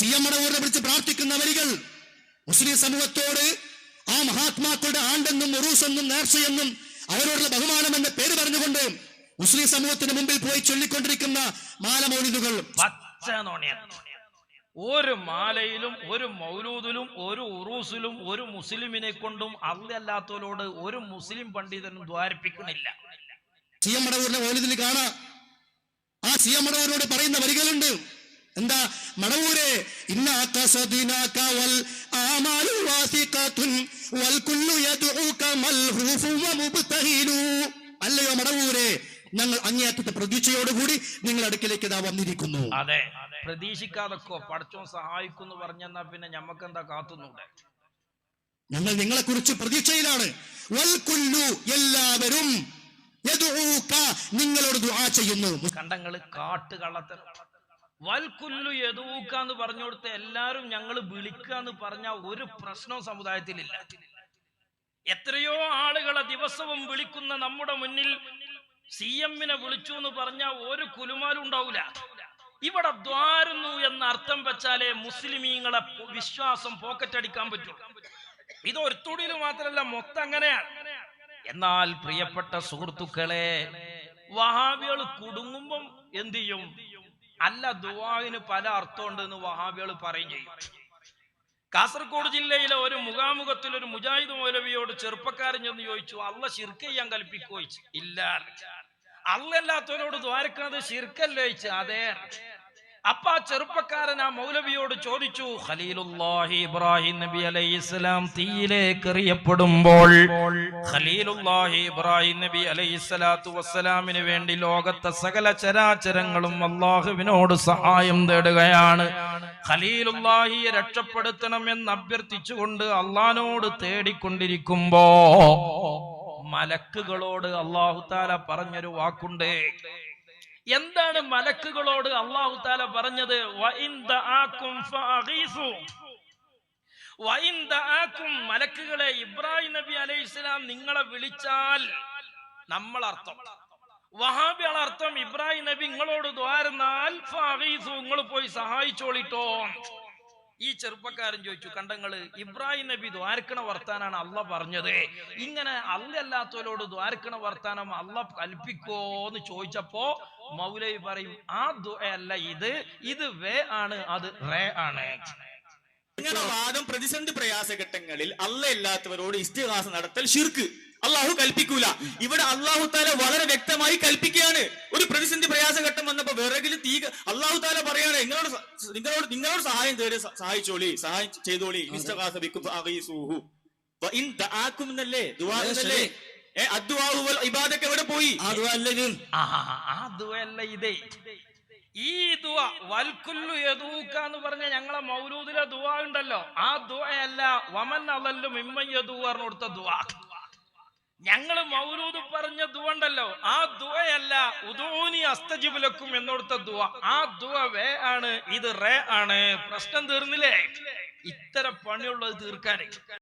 C M മടവൂരിനെ വിളിച്ച് പ്രാർത്ഥിക്കുന്ന വരികൾ മുസ്ലിം സമൂഹത്തോട് ആ മഹാത്മാക്കളുടെ ആണ്ടെന്നും ഉറൂസെന്നും നേർച്ചയെന്നും അവരോടുള്ള ബഹുമാനം എന്ന പേര് പറഞ്ഞുകൊണ്ട് മുസ്ലിം സമൂഹത്തിന് മുമ്പിൽ പോയി ചൊല്ലിക്കൊണ്ടിരിക്കുന്ന മാലമൗലിദുകൾ ഒരു മാലയിലും ഒരു മൗലൂദിലും ഒരു ഉറൂസിലും ഒരു മുസ്ലിമിനെ കൊണ്ടും അല്ലല്ലാത്തവരോട് ഒരു മുസ്ലിം പണ്ഡിതനും ദ്വാരിപ്പിക്കുന്നില്ല. സി എം മടവൂരിന്റെ മൗലിദിൽ കാണാം. ആ സി എം മടവൂരിനോട് പറയുന്ന വരികളുണ്ട്. എന്താ? മടവൂരെ വമുബ്തഹിലു അല്ലയോ മടവൂരെ ഞങ്ങൾ അങ്ങേയറ്റത്തെ പ്രതീക്ഷയോടുകൂടി നിങ്ങൾ അടുക്കിലേക്ക് ഇതാ വന്നിരിക്കുന്നു. അതെ. പ്രതീക്ഷിക്കാതൊക്കെ പഠിച്ചോ സഹായിക്കുന്നു പറഞ്ഞെന്നാ പിന്നെ ഞമ്മക്കെന്താ കാത്തുന്നുണ്ട് ഞങ്ങൾ നിങ്ങളെ കുറിച്ച് പ്രതീക്ഷയിലാണ് എല്ലാവരും നിങ്ങളോട് ദുആ ചെയ്യുന്നു. കണ്ടങ്ങൾ കാട്ട് വൽക്കുല്ലു യദൂക്കാന്ന് പറഞ്ഞു കൊടുത്ത എല്ലാരും ഞങ്ങൾ എന്ന് പറഞ്ഞ ഒരു പ്രശ്നവും സമുദായത്തിലില്ല. എത്രയോ ആളുകളെ ദിവസവും വിളിക്കുന്ന നമ്മുടെ മുന്നിൽ സി എമ്മിനെ വിളിച്ചു എന്ന് പറഞ്ഞ ഒരു കുലുമാലും ഉണ്ടാവില്ല ഇവിടെ ദ്വാരുന്നു എന്ന അർത്ഥം വെച്ചാലേ മുസ്ലിമീങ്ങളെ വിശ്വാസം പോക്കറ്റടിക്കാൻ പറ്റൂ. ഇത് ഒരു തൊടിയിൽ മാത്രമല്ല മൊത്തം അങ്ങനെയാണ്. എന്നാൽ പ്രിയപ്പെട്ട സുഹൃത്തുക്കളെ വഹാബികൾ കുടുങ്ങുമ്പം എന്ത് ചെയ്യും? അല്ല ദുവാവിന് പല അർത്ഥമുണ്ട് എന്ന് വഹാബികൾ പറയും ചെയ്യും. കാസർഗോഡ് ജില്ലയിലെ ഒരു മുഖാമുഖത്തിൽ ഒരു മുജാഹിദ് മൗലവിയോട് ചെറുപ്പക്കാരൻ ചെന്ന് ചോദിച്ചു അള്ള ശിർക്ക് ചെയ്യാൻ കൽപ്പിക്കോ ഇല്ല. അല്ലല്ലാത്തവരോട് ദ്വാരക്കുന്നത് ശിർക്കല്ലോ? ചോദിച്ചു. അതെ. അപ്പൊ ആ ചെറുപ്പക്കാരൻ ആ മൗലവിയോട് ചോദിച്ചു ഖലീലുല്ലാഹി ഇബ്രാഹിം നബി അലൈഹി ഇസ്ലാം തീയിലേക്ക് എറിയപ്പെടുമ്പോൾ ഖലീലുല്ലാഹി ഇബ്രാഹിം നബി അലൈഹി സ്വലാത്തു വസ്സലാമിന് വേണ്ടി ലോകത്തെ സകല ചരാചരങ്ങളും അള്ളാഹുവിനോട് സഹായം തേടുകയാണ്. ഖലീലുല്ലാഹിയെ രക്ഷപ്പെടുത്തണമെന്ന് അഭ്യർത്ഥിച്ചുകൊണ്ട് അള്ളഹാനോട് തേടിക്കൊണ്ടിരിക്കുമ്പോ മലക്കുകളോട് അള്ളാഹു താല പറഞ്ഞൊരു വാക്കുണ്ട്. എന്താണ് മലക്കുകളോട് അള്ളാഹു താല പറഞ്ഞത്? മലക്കുകളെ ഇബ്രാഹിം നബി അലൈഹി ഇസ്ലാം നിങ്ങളെ വിളിച്ചാൽ നമ്മൾ അർത്ഥം വഹാബികൾ ഇബ്രാഹിം നബി നിങ്ങളോട് ദ്വാരുന്നാൽ നിങ്ങൾ പോയി സഹായിച്ചോളിട്ടോ. ഈ ചെറുപ്പക്കാരൻ ചോദിച്ചു കണ്ടങ്ങൾ ഇബ്രാഹിം നബി ദ്വാരക്കണ വർത്താനാണ് അല്ല പറഞ്ഞത്? ഇങ്ങനെ അല്ലല്ലാത്തവരോട് ദ്വാരക്കണ വർത്താനം അല്ല കൽപ്പിക്കോ? എന്ന് ചോദിച്ചപ്പോ മൗലവി പറയും ആ അല്ല ഇത് ഇത് വേ ആണ് അത് റേ ആണ്. ഇങ്ങനെ വാദം പ്രതിസന്ധി പ്രയാസഘട്ടങ്ങളിൽ അല്ല ഇല്ലാത്തവരോട് ഇസ്തിഹാസ നടത്തൽ ശിർക്ക്. അള്ളാഹു കൽപ്പിക്കൂല. ഇവിടെ അള്ളാഹു താല വളരെ വ്യക്തമായി കൽപ്പിക്കുകയാണ്. ഒരു പ്രതിസന്ധി പ്രയാസഘട്ടം വന്നപ്പോ വിറകിൽ തീ അള്ളാഹു താല പറയാണ് നിങ്ങളോട് നിങ്ങളോട് നിങ്ങളോട് സഹായം തേടി സഹായിച്ചോളി സഹായം ചെയ്തോളി ഇസ്തിഹാസ ബിക്കും പോയി. അതുവല്ല ഇതേ ഈ ദുവ വൽക്കുല്ലു യദൂക്ക എന്ന് പറഞ്ഞ ഞങ്ങളെ മൗലൂദിലെ ദുവ ഉണ്ടല്ലോ. ആ ദുവയല്ല വമൻ അതല്ലു മിമ്മൻ യദൂ പറഞ്ഞു കൊടുത്ത ദുവ. ഞങ്ങൾ മൗലൂദ് പറഞ്ഞ ദുവ ഉണ്ടല്ലോ. ആ ദുവയല്ല ഉദൂനി അസ്തജിബുലക്കും എന്നോടുത്ത ദുവ. ആ ദുവ വേ ആണ് ഇത് റേ ആണ്. പ്രശ്നം തീർന്നില്ലേ? ഇത്തരം പണിയുള്ളത് തീർക്കാനേ.